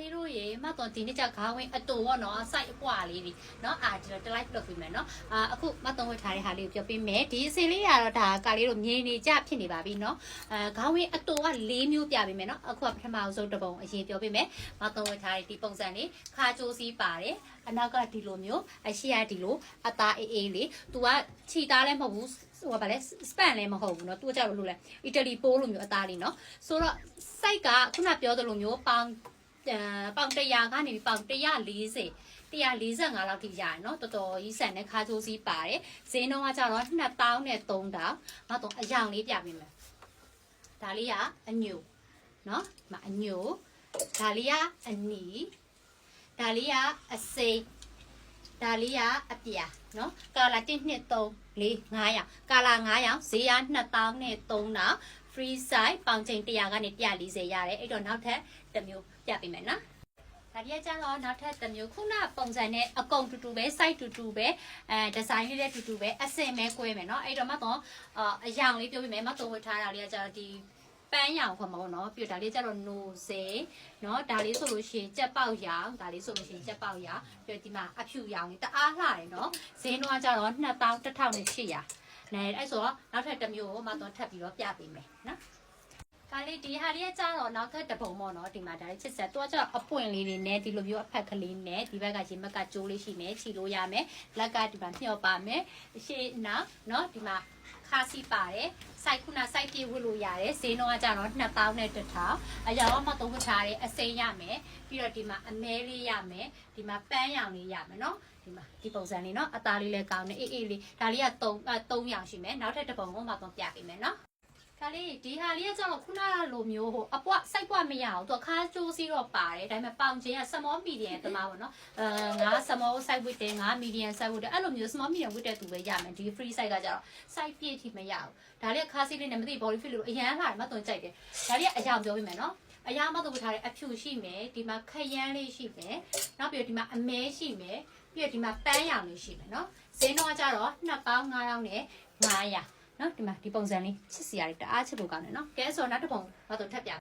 လေးတို့ရေမှတ်တော့ဒီနေ့ကျခေါင်းဝင်းအတူပေါ့နော်စိုက်အပွားလေးတွေနော်အာဒီတော့တလိုက်လုပ်ပြီးမယ်နော်အာအခုမှတ်တော့ဝတ်ထားတဲ့ဟာလေးကိုပြောပြမယ်ဒီအစင်လေးကတော့ဒါကာလေးတို့မြင်နေကြဖြစ်နေပါပြီနော်အဲခေါင်းဝင်းအတူက၄မျိုးပြပေးမယ်နော်အခုကပထမဆုံးတစ်ပုံအရင်ပြောပြမယ်မှတ်တော့ဝတ်ထားတဲ့ဒီပုံစံလေးခါကြိုးစီးပါတယ်အနောက်ကဒီလိုမျိုးအရှိရဒီလိုအသားအေးအေးလေး तू ကခြိသားလည်းမဟုတ်ဘူးဟိုကဗာလဲစပန်လည်းမဟုတ်ဘူးเนาะသူကကြောက်လို့လို့လဲအီတလီပိုးလိုမျိုးအသားလေးเนาะဆိုတော့ site ကခုနပြောသလိုမျိုးပေါင်အဲ ပေါင်100ကနေပြီးပေါင်140 145လောက်ထိရတယ်เนาะတော်တော်ကြီးဆန်တဲ့ခါချိုးစီးပါတယ်ဈေးနှုန်းကကြတော့2000နဲ့3000နောက်တော့အယောင်လေးပြပေးမယ်ဒါလေးကအညိုเนาะဒီမှာအညိုဒါလေးကအနီဒါလေးကအစိမ်း ဒါလေးကအပြာเนาะကာလာ1 2 3 4 500ကာလာ900ဈေးက2000နဲ့3000 free size ပေါင်ချိန်100ကနေ140ရတယ်အဲ့တော့နောက်ထပ်တစ်မျိုးပြပေးမယ်နော်ဒါပြကြတော့နောက်ထပ်တစ်မျိုးခုနပုံစံနဲ့အကုန်တူတူပဲ site တူတူပဲအဲဒီဇိုင်းလေးလည်းတူတူပဲအစင်ပဲ꿰မယ်เนาะအဲ့တော့မှတော့အယောင်လေးပြောပြမယ်မတော့ဝတ်ထားတာလေးကကျတော့ဒီ ပန်းရောင်ခေါ်မှာပေါ့နော်ပြီးတော့ဒါလေးကျတော့နိုစေနော်ဒါလေးဆိုလို့ရှိရင်ကြက်ပေါက်ရောင်ဒါလေးဆိုလို့ရှိရင်ကြက်ပေါက်ရောင်ပြီးတော့ဒီမှာအဖြူရောင်ကြီးတအားလှတယ်နော်ဈေးနှုန်းကကျတော့2100နဲ့အဲ့ဆိုတော့နောက်ထပ်တစ်မျိုးကိုမတော့ထပ်ပြီးတော့ပြပေးမယ်နော်ဒါလေးဒီဟာလေးကကြတော့နောက်ထပ်တပုံပေါ့နော်ဒီမှာဒါလေးချစ်ဆက်သူကကြတော့အပွင့်လေးတွေနဲ့ဒီလိုမျိုးအဖက်ကလေးနဲ့ဒီဘက်ကရေမက်ကကြိုးလေးရှိမယ်ခြီလို့ရမယ်လက်ကဒီမှာညှော့ပါမယ်အရှိနောက်နော်ဒီမှာ ခါစီပါတယ်စိုက်ခုနစိုက်ပြေဝတ်လို့ရတယ်ဈေးနှုန်းကကြတော့2000နဲ့1000အရာတော့မှသုံးခထားတယ်အစိမ်းရမယ်ပြီးတော့ဒီမှာအမဲလေးရမယ်ဒီမှာပန်းရောင်လေးရမယ်နော်ဒီမှာဒီပုံစံလေးနော်အသားလေးလည်းကောင်းတယ်အေးအေးလေးဒါလေးက3 3ရောင်ရှိမယ်နောက်ထပ်တစ်ပုံကိုမှတော့ပြပေးမယ်နော် ဒါလေးဒီဟာလေးကကျတော့ခုနကလိုမျိုးဟိုအပွားစိုက်ပွားမရအောင်သူခါကျိုးစီတော့ပါတယ်ဒါပေမဲ့ပေါင်ချင်းက small medium တမပါနော်အဲငါ small size ဝတ်တယ်ငါ medium size ဝတ်တယ်အဲ့လိုမျိုး small medium ဝတ်တဲ့သူပဲရမယ်ဒီ free size ကကျတော့ size ပြည့်ထိမရဘူးဒါလေးကခါစီလေးနဲ့မသိ body fit လို့အရန်လာတယ်မသွန်ကြိုက်တယ်ဒါလေးကအရာပြောပြမယ်နော်အရာမတော့ဝတ်ထားတဲ့အဖြူရှိမယ်ဒီမှာခရမ်းလေးရှိမယ်နောက်ပြီးတော့ဒီမှာအမဲရှိမယ်ပြီးတော့ဒီမှာပန်းရောင်လေးရှိမယ်နော်ဈေးနှုန်းကကျတော့2500နဲ့900 နော်ဒီမှာဒီပုံစံလေးချစ်စီရလေးတအားချစ်လို့ကောင်းတယ်နော်ကဲဆိုတော့နောက်တစ်ပုံတော့ထပ်ပြ